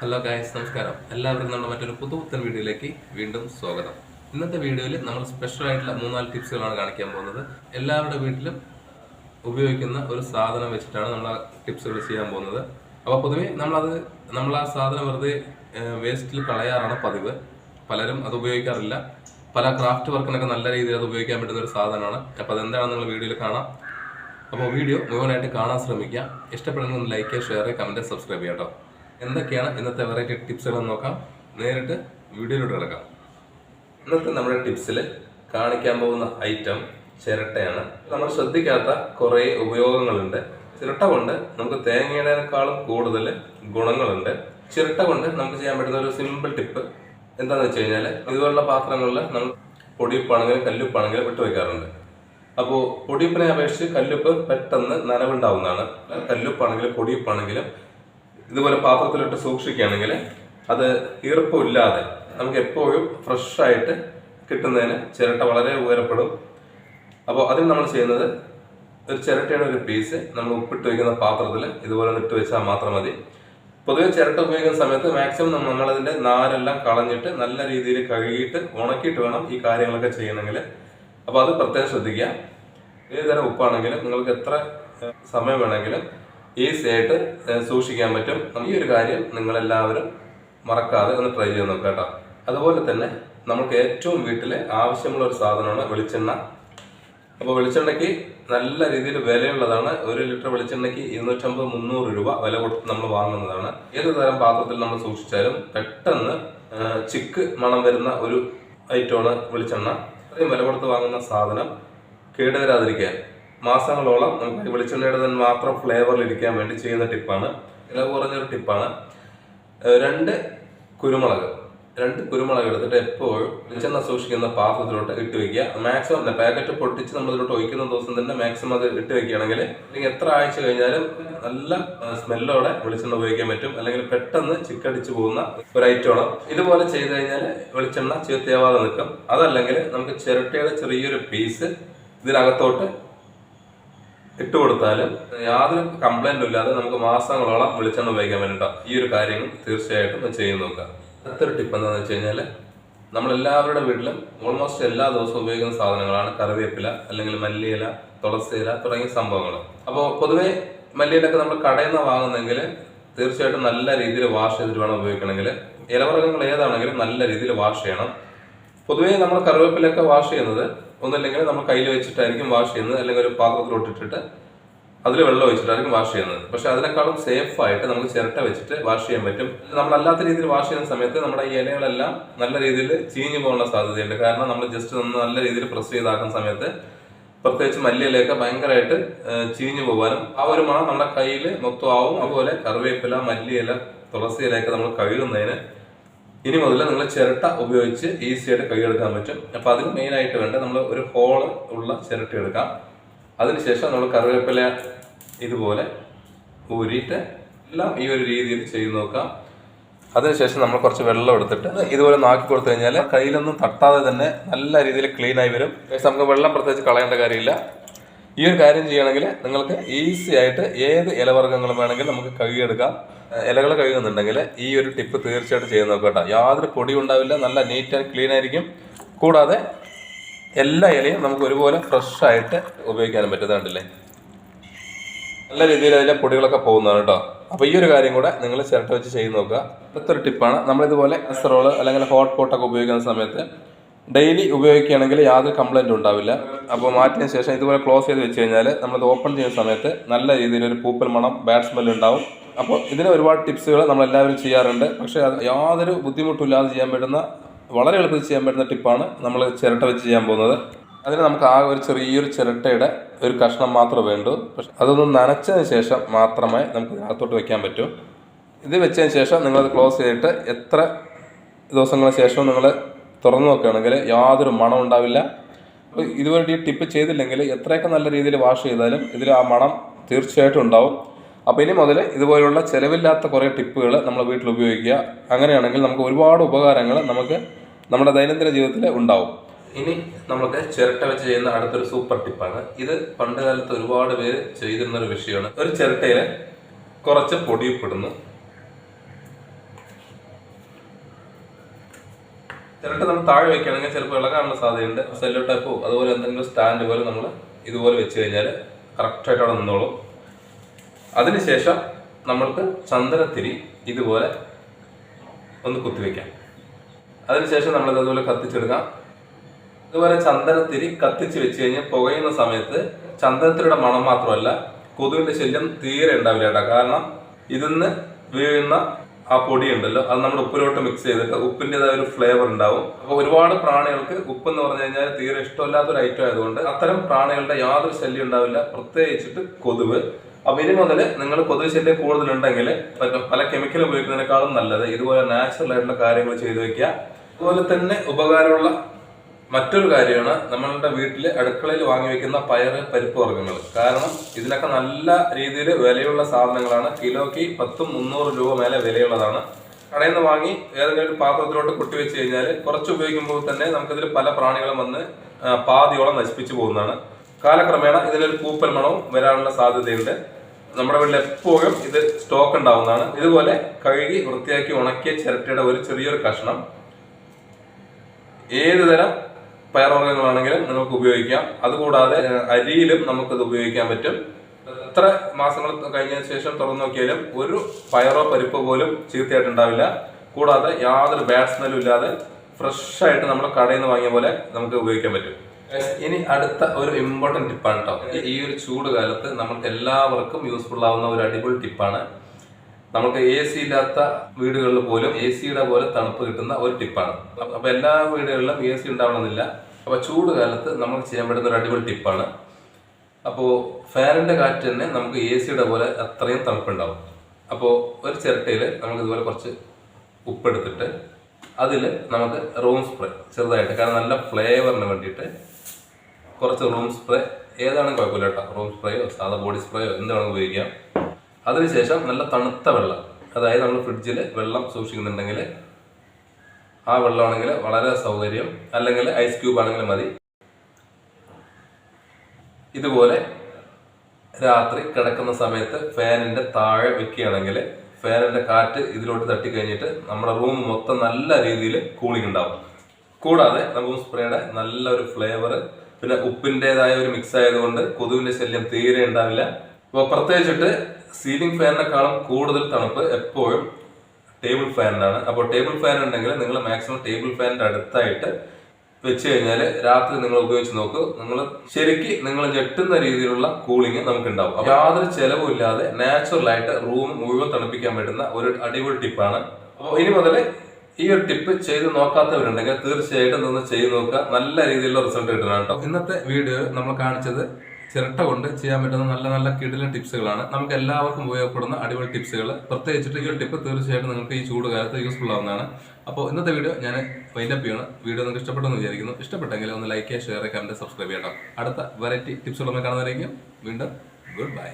Hello guys നമസ്കാരം. എല്ലാവർക്കും നമ്മുടെ മറ്റൊരു പുതുപുത്തൻ വീഡിയോയിലേക്ക് വീണ്ടും സ്വാഗതം. ഇന്നത്തെ വീഡിയോയിൽ നമ്മൾ സ്പെഷ്യൽ ആയിട്ടുള്ള മൂന്നാൽ ടിപ്സുകളാണ് കാണിക്കാൻ പോകുന്നത്. എല്ലാവരുടെ വീട്ടിലും ഉപയോഗിക്കുന്ന ഒരു സാധനം വെച്ചിട്ടാണ് നമ്മൾ ആ ടിപ്സുകൾ ചെയ്യാൻ പോകുന്നത്. അപ്പോൾ പൊതുവേ നമ്മളത് നമ്മൾ ആ സാധനം വെറുതെ വേസ്റ്റിൽ കളയാറാണ് പതിവ്. പലരും അത് ഉപയോഗിക്കാറില്ല. പല ക്രാഫ്റ്റ് വർക്കിനൊക്കെ നല്ല രീതിയിൽ അത് ഉപയോഗിക്കാൻ പറ്റുന്ന ഒരു സാധനമാണ്. അപ്പോൾ അതെന്താണെന്ന് നിങ്ങൾ വീഡിയോയിൽ കാണാം. അപ്പോൾ വീഡിയോ മുഴുവനായിട്ട് കാണാൻ ശ്രമിക്കുക. ഇഷ്ടപ്പെടുന്ന ലൈക്ക് ഷെയർ കമന്റ് സബ്സ്ക്രൈബ് ചെയ്യാം കേട്ടോ. എന്തൊക്കെയാണ് ഇന്നത്തെ വെറൈറ്റി ടിപ്സുകൾ നോക്കാം. നേരിട്ട് വീഡിയോയിലൂടെ കിടക്കാം. ഇന്നത്തെ നമ്മുടെ ടിപ്സിൽ കാണിക്കാൻ പോകുന്ന ഐറ്റം ചിരട്ടയാണ്. നമ്മൾ ശ്രദ്ധിക്കാത്ത കുറേ ഉപയോഗങ്ങളുണ്ട്. ചിരട്ട കൊണ്ട് നമുക്ക് തേങ്ങയുടേക്കാളും കൂടുതൽ ഗുണങ്ങളുണ്ട്. ചിരട്ട കൊണ്ട് നമുക്ക് ചെയ്യാൻ പറ്റുന്ന ഒരു സിമ്പിൾ ടിപ്പ് എന്താണെന്ന് വെച്ച് കഴിഞ്ഞാൽ ഇതുപോലുള്ള പാത്രങ്ങളിൽ നമ്മൾ പൊടിയുപ്പാണെങ്കിലും കല്ലുപ്പാണെങ്കിലും ഇട്ട് വെക്കാറുണ്ട്. അപ്പോൾ പൊടിയുപ്പിനെ അപേക്ഷിച്ച് കല്ലുപ്പ് പെട്ടെന്ന് നനവുണ്ടാവുന്നതാണ്. കല്ലുപ്പാണെങ്കിലും പൊടിയുപ്പാണെങ്കിലും ഇതുപോലെ പാത്രത്തിലിട്ട് സൂക്ഷിക്കുകയാണെങ്കിൽ അത് ഈർപ്പമില്ലാതെ നമുക്ക് എപ്പോഴും ഫ്രഷായിട്ട് കിട്ടുന്നതിന് ചിരട്ട വളരെ ഉപകാരപ്പെടും അപ്പോൾ അതിന് നമ്മൾ ചെയ്യുന്നത് ഒരു ചിരട്ടയുടെ ഒരു പീസ് നമ്മൾ ഉപ്പിട്ട് വയ്ക്കുന്ന പാത്രത്തിൽ ഇതുപോലെ ഇട്ട് വെച്ചാൽ മാത്രം മതി. പൊതുവെ ചിരട്ട ഉപയോഗിക്കുന്ന സമയത്ത് മാക്സിമം നമ്മൾ നമ്മളതിന്റെ നാരെല്ലാം കളഞ്ഞിട്ട് നല്ല രീതിയിൽ കഴുകിയിട്ട് ഉണക്കിയിട്ട് വേണം ഈ കാര്യങ്ങളൊക്കെ ചെയ്യണമെങ്കിൽ അപ്പോൾ അത് പ്രത്യേകം ശ്രദ്ധിക്കുക. ഏതുതരം ഉപ്പാണെങ്കിലും നിങ്ങൾക്ക് എത്ര സമയം വേണമെങ്കിലും ഈസി ആയിട്ട് സൂക്ഷിക്കാൻ പറ്റും. ഈ ഒരു കാര്യം നിങ്ങളെല്ലാവരും മറക്കാതെ ഒന്ന് ട്രൈ ചെയ്ത് നോക്കാം കേട്ടോ. അതുപോലെ തന്നെ നമുക്ക് ഏറ്റവും വീട്ടിൽ ആവശ്യമുള്ള ഒരു സാധനമാണ് വെളിച്ചെണ്ണ. അപ്പോൾ വെളിച്ചെണ്ണയ്ക്ക് നല്ല രീതിയിൽ വിലയുള്ളതാണ്. ഒരു ലിറ്റർ വെളിച്ചെണ്ണയ്ക്ക് ഇരുന്നൂറ്റമ്പത് മുന്നൂറ് രൂപ വില കൊടുത്ത് നമ്മൾ വാങ്ങുന്നതാണ്. ഏത് തരം പാത്രത്തിൽ നമ്മൾ സൂക്ഷിച്ചാലും പെട്ടെന്ന് ചിക്ക് മണം വരുന്ന ഒരു ഐറ്റമാണ് വെളിച്ചെണ്ണ. അത്രയും വില കൊടുത്ത് വാങ്ങുന്ന സാധനം കേടുവരാതിരിക്കാൻ. മാസങ്ങളോളം നമുക്ക് വെളിച്ചെണ്ണയുടെ തന്നെ മാത്രം ഫ്ലേവറിൽ ഇരിക്കാൻ വേണ്ടി ചെയ്യുന്ന ടിപ്പാണ് വില കുറഞ്ഞൊരു ടിപ്പാണ് രണ്ട് കുരുമുളക്. രണ്ട് കുരുമുളക് എടുത്തിട്ട് എപ്പോഴും വെളിച്ചെണ്ണ സൂക്ഷിക്കുന്ന പാത്രത്തിലോട്ട് ഇട്ട് വെക്കുക മാക്സിമം പാക്കറ്റ് പൊട്ടിച്ച് നമ്മൾ ഇതിലോട്ട് ഒഴിക്കുന്ന ദിവസം തന്നെ മാക്സിമം അത് ഇട്ട് വെക്കുകയാണെങ്കിൽ അല്ലെങ്കിൽ എത്ര ആഴ്ച കഴിഞ്ഞാലും നല്ല സ്മെല്ലോടെ വെളിച്ചെണ്ണ ഉപയോഗിക്കാൻ പറ്റും. അല്ലെങ്കിൽ പെട്ടെന്ന് ചിക്കടിച്ച് പോകുന്ന ഒരു ഐറ്റമാണ് ഇതുപോലെ ചെയ്ത് കഴിഞ്ഞാൽ വെളിച്ചെണ്ണ ചീത്തയാവാതെ നിൽക്കും. അതല്ലെങ്കിൽ നമുക്ക് ചിരട്ടയുടെ ചെറിയൊരു പീസ് ഇതിനകത്തോട്ട് ഇട്ട് കൊടുത്താലും യാതൊരു കംപ്ലൈന്റും ഇല്ലാതെ നമുക്ക് മാസങ്ങളോളം വെളിച്ചെണ്ണ ഉപയോഗിക്കാൻ വേണ്ടിട്ടോ ഈ ഒരു കാര്യം തീർച്ചയായിട്ടും ചെയ്ത് നോക്കുക. അടുത്തൊരു ടിപ്പ് എന്താണെന്ന് വെച്ച് കഴിഞ്ഞാൽ നമ്മളെല്ലാവരുടെ വീട്ടിലും ഓൾമോസ്റ്റ് എല്ലാ ദിവസവും ഉപയോഗിക്കുന്ന സാധനങ്ങളാണ് കറിവേപ്പില അല്ലെങ്കിൽ മല്ലിയില തുളസിയില തുടങ്ങിയ സംഭവങ്ങൾ അപ്പോൾ പൊതുവേ മല്ലിയിലൊക്കെ നമ്മൾ കടയിൽ നിന്ന് വാങ്ങുന്നെങ്കിൽ തീർച്ചയായിട്ടും നല്ല രീതിയിൽ വാഷ് ചെയ്തിട്ട് വേണം ഉപയോഗിക്കണമെങ്കിൽ ഇലവർഗങ്ങൾ ഏതാണെങ്കിലും നല്ല രീതിയിൽ വാഷ് ചെയ്യണം. പൊതുവേ നമ്മൾ കറിവേപ്പിലൊക്കെ വാഷ് ചെയ്യുന്നത് ഒന്നില്ലെങ്കിൽ നമ്മൾ കയ്യിൽ വെച്ചിട്ടായിരിക്കും വാഷ് ചെയ്യുന്നത് അല്ലെങ്കിൽ ഒരു പാത്രത്തിലോട്ടിട്ടിട്ട് അതിൽ വെള്ളം ഒഴിച്ചിട്ടായിരിക്കും വാഷ് ചെയ്യുന്നത്. പക്ഷെ അതിനേക്കാളും സേഫ് ആയിട്ട് നമുക്ക് ചിരട്ട വെച്ചിട്ട് വാഷ് ചെയ്യാൻ പറ്റും. നമ്മൾ അല്ലാത്ത രീതിയിൽ വാഷ് ചെയ്യുന്ന സമയത്ത് നമ്മുടെ ഈ ഇലകളെല്ലാം നല്ല രീതിയിൽ ചീഞ്ഞു പോകാനുള്ള സാധ്യതയുണ്ട്. കാരണം നമ്മൾ ജസ്റ്റ് ഒന്ന് നല്ല രീതിയിൽ പ്രസ് ചെയ്താക്കുന്ന സമയത്ത് പ്രത്യേകിച്ച് മല്ലിയിലൊക്കെ ഭയങ്കരമായിട്ട് ചീഞ്ഞു പോകാനും ആ ഒരു മണം നമ്മുടെ കയ്യിൽ മൊത്തം ആവും അതുപോലെ കറിവേപ്പില മല്ലിയില തുളസി ഇലയൊക്കെ നമ്മൾ കഴുകുന്നതിന് ഇനി മുതൽ നിങ്ങൾ ചിരട്ട ഉപയോഗിച്ച് ഈസി ആയിട്ട് കൈയെടുക്കാൻ പറ്റും. അപ്പൊ അതിന് മെയിനായിട്ട് വേണ്ട നമ്മൾ ഒരു ഹോൾ ഉള്ള ചിരട്ട എടുക്കാം. അതിനുശേഷം നമ്മൾ കറിവേപ്പില ഇതുപോലെ ഊരിയിട്ട് എല്ലാം ഈ ഒരു രീതിയിൽ ചെയ്ത് നോക്കാം. അതിനുശേഷം നമ്മൾ കുറച്ച് വെള്ളം എടുത്തിട്ട് ഇതുപോലെ നാക്കി കൊടുത്തു കഴിഞ്ഞാൽ കയ്യിലൊന്നും തട്ടാതെ തന്നെ നല്ല രീതിയിൽ ക്ലീൻ ആയി വരും. നമുക്ക് വെള്ളം പ്രത്യേകിച്ച് കളയേണ്ട കാര്യമില്ല. ഈ ഒരു കാര്യം ചെയ്യണമെങ്കിൽ നിങ്ങൾക്ക് ഈസി ആയിട്ട് ഏത് ഇലവർഗങ്ങളും വേണമെങ്കിൽ നമുക്ക് കഴുകിയെടുക്കാം. ഇലകൾ കഴുകുന്നുണ്ടെങ്കിൽ ഈ ഒരു ടിപ്പ് തീർച്ചയായിട്ടും ചെയ്ത് നോക്കട്ടോ കേട്ടോ. യാതൊരു പൊടി ഉണ്ടാവില്ല. നല്ല നീറ്റ് ആൻഡ് ക്ലീൻ ആയിരിക്കും. കൂടാതെ എല്ലാ ഇലയും നമുക്ക് ഒരുപോലെ ഫ്രഷ് ആയിട്ട് ഉപയോഗിക്കാനും പറ്റുന്നുണ്ടല്ലേ നല്ല രീതിയിൽ അതിലെ പൊടികളൊക്കെ പോകുന്നതാണ് കേട്ടോ. അപ്പോൾ ഈ ഒരു കാര്യം കൂടെ നിങ്ങൾ ചിരട്ട വെച്ച് ചെയ്ത് നോക്കുക. അടുത്തൊരു ടിപ്പാണ് നമ്മളിതുപോലെ കസറോൾ അല്ലെങ്കിൽ ഹോട്ട് പോട്ടൊക്കെ ഉപയോഗിക്കുന്ന സമയത്ത് ഡെയിലി ഉപയോഗിക്കുകയാണെങ്കിൽ യാതൊരു കംപ്ലൈന്റും ഉണ്ടാവില്ല. അപ്പോൾ മാറ്റിയതിന് ശേഷം ഇതുപോലെ ക്ലോസ് ചെയ്ത് വെച്ച് കഴിഞ്ഞാൽ നമ്മളത് ഓപ്പൺ ചെയ്യുന്ന സമയത്ത് നല്ല രീതിയിൽ ഒരു പൂപ്പൽ മണം ബാഡ് സ്മെൽ ഉണ്ടാവും. അപ്പോൾ ഇതിന് ഒരുപാട് ടിപ്സുകൾ നമ്മളെല്ലാവരും ചെയ്യാറുണ്ട്. പക്ഷേ അത് യാതൊരു ബുദ്ധിമുട്ടില്ലാതെ ചെയ്യാൻ പറ്റുന്ന വളരെ എളുപ്പത്തിൽ ചെയ്യാൻ പറ്റുന്ന ടിപ്പാണ് നമ്മൾ ചിരട്ട വെച്ച് ചെയ്യാൻ പോകുന്നത്. അതിന് നമുക്ക് ആ ഒരു ചെറിയൊരു ചിരട്ടയുടെ ഒരു കഷ്ണം മാത്രമേ വേണ്ടൂ. പക്ഷെ അതൊന്ന് നനച്ചതിന് ശേഷം മാത്രമേ നമുക്ക് ഇതിനകത്തോട്ട് വെക്കാൻ പറ്റൂ. ഇത് വെച്ചതിന് ശേഷം നിങ്ങളത് ക്ലോസ് ചെയ്തിട്ട് എത്ര ദിവസങ്ങൾക്ക് ശേഷം നിങ്ങൾ തുറന്നു നോക്കുകയാണെങ്കിൽ യാതൊരു മണം ഉണ്ടാവില്ല. ഇതുവരെ ഈ ടിപ്പ് ചെയ്തില്ലെങ്കിൽ എത്രയൊക്കെ നല്ല രീതിയിൽ വാഷ് ചെയ്താലും ഇതിൽ ആ മണം തീർച്ചയായിട്ടും ഉണ്ടാവും. അപ്പോൾ ഇനി മുതൽ ഇതുപോലെയുള്ള ചിലവില്ലാത്ത കുറേ ടിപ്പുകൾ നമ്മൾ വീട്ടിൽ ഉപയോഗിക്കുക. അങ്ങനെയാണെങ്കിൽ നമുക്ക് ഒരുപാട് ഉപകാരങ്ങൾ നമുക്ക് നമ്മുടെ ദൈനംദിന ജീവിതത്തിൽ ഉണ്ടാവും. ഇനി നമുക്ക് ചിരട്ട വെച്ച് ചെയ്യുന്ന അടുത്തൊരു സൂപ്പർ ടിപ്പാണ്. ഇത് പണ്ട് കാലത്ത് ഒരുപാട് പേര് ചെയ്തിരുന്ന ഒരു വിഷയമാണ്. ഒരു ചിരട്ടയിൽ കുറച്ച് പൊടിയിപ്പെടുന്നു. ചിരട്ട നമ്മൾ താഴെ വെക്കുകയാണെങ്കിൽ ചിലപ്പോൾ ഇളകാനുള്ള സാധ്യതയുണ്ട്. സെല്ലോ ടൈപ്പോ അതുപോലെ എന്തെങ്കിലും സ്റ്റാൻഡ് പോലെ നമ്മൾ ഇതുപോലെ വെച്ച് കഴിഞ്ഞാൽ കറക്റ്റായിട്ട് അവിടെ നിന്നോളും. അതിനുശേഷം നമ്മൾക്ക് ചന്ദനത്തിരി ഇതുപോലെ ഒന്ന് കുത്തിവെക്കാം അതിനുശേഷം നമ്മൾ അതുപോലെ കത്തിച്ചെടുക്കാം. ഇതുപോലെ ചന്ദനത്തിരി കത്തിച്ച് വെച്ച് കഴിഞ്ഞാൽ പുകയുന്ന സമയത്ത് ചന്ദനത്തിരിയുടെ മണം മാത്രമല്ല കൊതുവിന്റെ ശല്യം തീരെ ഉണ്ടാവില്ല കേട്ടോ. കാരണം ഇതിന്ന് വീഴുന്ന ആ പൊടി ഉണ്ടല്ലോ അത് നമ്മുടെ ഉപ്പിലോട്ട് മിക്സ് ചെയ്തിട്ട് ഉപ്പിന്റെതായ ഒരു ഫ്ലേവർ ഉണ്ടാവും. അപ്പോൾ ഒരുപാട് പ്രാണികൾക്ക് ഉപ്പ് എന്ന് പറഞ്ഞു കഴിഞ്ഞാൽ തീരെ ഇഷ്ടമില്ലാത്ത ഒരു ഐറ്റം ആയതുകൊണ്ട് അത്തരം പ്രാണികളുടെ യാതൊരു ശല്യം ഉണ്ടാവില്ല. പ്രത്യേകിച്ചിട്ട് കൊതുവ് അപ്പൊ ഇനി മുതൽ നിങ്ങൾ കൊതുക് ശല്യം കൂടുതലുണ്ടെങ്കിൽ പല കെമിക്കൽ ഉപയോഗിക്കുന്നതിനേക്കാളും നല്ലത്. ഇതുപോലെ നാച്ചുറൽ ആയിട്ടുള്ള കാര്യങ്ങൾ ചെയ്തു വെക്കുക. അതുപോലെ തന്നെ ഉപകാരമുള്ള മറ്റൊരു കാര്യമാണ് നമ്മളുടെ വീട്ടിൽ അടുക്കളയിൽ വാങ്ങി വെക്കുന്ന പയർ പരിപ്പ് വർഗങ്ങൾ. കാരണം ഇതിനൊക്കെ നല്ല രീതിയിൽ വിലയുള്ള സാധനങ്ങളാണ്. കിലോയ്ക്ക് പത്തും മുന്നൂറ് രൂപ മേലെ വിലയുള്ളതാണ്. കടയിൽ നിന്ന് വാങ്ങി ഏതെങ്കിലും ഒരു പാത്രത്തിലോട്ട് കൊട്ടി വെച്ച് കഴിഞ്ഞാൽ കുറച്ച് ഉപയോഗിക്കുമ്പോൾ തന്നെ നമുക്കിതിൽ പല പ്രാണികളും വന്ന് പാതിയോളം നശിപ്പിച്ചു പോകുന്നതാണ്. കാലക്രമേണ ഇതിനൊരു കൂപ്പൽ മണവും വരാനുള്ള സാധ്യതയുണ്ട്. നമ്മുടെ വീട്ടിൽ എപ്പോഴും ഇത് സ്റ്റോക്ക് ഉണ്ടാവുന്നതാണ്. ഇതുപോലെ കഴുകി വൃത്തിയാക്കി ഉണക്കിയ ചിരട്ടയുടെ ഒരു ചെറിയൊരു കഷ്ണം. ഏത് തരം പയർവർഗങ്ങളാണെങ്കിലും നിങ്ങൾക്ക് ഉപയോഗിക്കാം. അതുകൂടാതെ അരിയിലും നമുക്കിത് ഉപയോഗിക്കാൻ പറ്റും. എത്ര മാസങ്ങൾ കഴിഞ്ഞതിന് ശേഷം തുറന്നു നോക്കിയാലും ഒരു പയറോ പരിപ്പ് പോലും ചീത്തയായിട്ടുണ്ടാവില്ല കൂടാതെ യാതൊരു ബാഡ് സ്മെല്ലും ഇല്ലാതെ ഫ്രഷ് ആയിട്ട് നമ്മൾ കടയിൽ നിന്ന് വാങ്ങിയ പോലെ നമുക്ക് ഉപയോഗിക്കാൻ പറ്റും. ഇനി അടുത്ത ഒരു ഇമ്പോർട്ടന്റ് ടിപ്പാണ് കേട്ടോ ഈ ഒരു ചൂട് കാലത്ത് നമുക്ക് എല്ലാവർക്കും യൂസ്ഫുൾ ആവുന്ന ഒരു അടിപൊളി ടിപ്പാണ് നമുക്ക് എ സി ഇല്ലാത്ത വീടുകളിൽ പോലും എ സിയുടെ പോലെ തണുപ്പ് കിട്ടുന്ന ഒരു ടിപ്പാണ് അപ്പോൾ അപ്പൊ എല്ലാ വീടുകളിലും എ സി ഉണ്ടാവണമെന്നില്ല. അപ്പൊ ചൂട് കാലത്ത് നമുക്ക് ചെയ്യാൻ പറ്റുന്ന ഒരു അടിപൊളി ടിപ്പാണ്. അപ്പോൾ ഫാനിന്റെ കാറ്റ് തന്നെ നമുക്ക് എ സിയുടെ പോലെ അത്രയും തണുപ്പുണ്ടാവും. അപ്പോൾ ഒരു ചിരട്ടയിൽ നമുക്ക് ഇതുപോലെ കുറച്ച് ഉപ്പെടുത്തിട്ട് അതിൽ നമുക്ക് റൂം സ്പ്രേ ചെറുതായിട്ട് കാരണം നല്ല ഫ്ലേവറിന് വേണ്ടിയിട്ട് കുറച്ച് റൂം സ്പ്രേ ഏതാണ് കുഴപ്പമില്ല കേട്ടോ. റൂം സ്പ്രേയോ സാധാ ബോഡി സ്പ്രേയോ എന്താണ് ഉപയോഗിക്കാം. അതിനുശേഷം നല്ല തണുത്ത വെള്ളം അതായത് നമ്മൾ ഫ്രിഡ്ജിൽ വെള്ളം സൂക്ഷിക്കുന്നുണ്ടെങ്കിൽ ആ വെള്ളമാണെങ്കിൽ വളരെ സൗകര്യം. അല്ലെങ്കിൽ ഐസ് ക്യൂബ് ആണെങ്കിൽ മതി. ഇതുപോലെ രാത്രി കിടക്കുന്ന സമയത്ത് ഫാനിന്റെ താഴെ വെക്കുകയാണെങ്കിൽ ഫാനിന്റെ കാറ്റ് ഇതിലോട്ട് തട്ടി കഴിഞ്ഞിട്ട് നമ്മുടെ റൂം മൊത്തം നല്ല രീതിയിൽ കൂളിംഗ് ഉണ്ടാവും. കൂടാതെ നമുക്ക് സ്പ്രേയുടെ നല്ലൊരു ഫ്ലേവർ പിന്നെ ഉപ്പിന്റെതായ ഒരു മിക്സ് ആയതുകൊണ്ട് കൊതുവിന്റെ ശല്യം തീരെ ഉണ്ടാവില്ല. അപ്പോൾ പ്രത്യേകിച്ചിട്ട് സീലിംഗ് ഫാനിനെക്കാളും കൂടുതൽ തണുപ്പ് എപ്പോഴും ടേബിൾ ഫാനിനാണ് അപ്പോൾ ടേബിൾ ഫാൻ ഉണ്ടെങ്കിൽ നിങ്ങൾ മാക്സിമം ടേബിൾ ഫാനിന്റെ അടുത്തായിട്ട് വെച്ച് കഴിഞ്ഞാൽ രാത്രി നിങ്ങൾ ഉപയോഗിച്ച് നോക്കൂ. നിങ്ങൾ ശരിക്ക് നിങ്ങൾ ഞെട്ടുന്ന രീതിയിലുള്ള കൂളിംഗ് നമുക്ക് ഉണ്ടാവും യാതൊരു ചെലവും ഇല്ലാതെ നാച്ചുറൽ ആയിട്ട് റൂം മുഴുവൻ തണുപ്പിക്കാൻ പറ്റുന്ന ഒരു അടിപൊളി ടിപ്പാണ് അപ്പോൾ ഇനി മുതൽ ഈ ഒരു ടിപ്പ് ചെയ്ത് നോക്കാത്തവരുണ്ടെങ്കിൽ തീർച്ചയായിട്ടും നിന്ന് ചെയ്ത് നോക്കുക. നല്ല രീതിയിലുള്ള റിസൾട്ട് കിട്ടണം കേട്ടോ. ഇന്നത്തെ വീഡിയോ നമ്മൾ കാണിച്ചത് ചിരട്ട കൊണ്ട് ചെയ്യാൻ പറ്റുന്ന നല്ല നല്ല കിടിലൻ ടിപ്സുകളാണ്. നമുക്ക് എല്ലാവർക്കും ഉപയോഗപ്പെടുന്ന അടിപൊളി ടിപ്സുകൾ പ്രത്യേകിച്ചിട്ട് ഈ ഒരു ടിപ്പ് തീർച്ചയായിട്ടും നിങ്ങൾക്ക് ഈ ചൂട് കാലത്ത് യൂസ്ഫുൾ ആവുന്നതാണ്. അപ്പോൾ ഇന്നത്തെ വീഡിയോ ഞാൻ വൈൻഡപ്പ് ചെയ്യണം. വീഡിയോ നിങ്ങൾക്ക് ഇഷ്ടപ്പെട്ടെന്ന് വിചാരിക്കുന്നു. ഇഷ്ടപ്പെട്ടെങ്കിൽ ഒന്ന് ലൈക്ക് ചെയ്യുക ഷെയർ ചെയ്യുക കമന്റ് സബ്സ്ക്രൈബ് ചെയ്യണം അടുത്ത വെറൈറ്റി ടിപ്സുകൾ നമ്മൾ കാണുന്നതായിരിക്കും വീണ്ടും ഗുഡ് ബൈ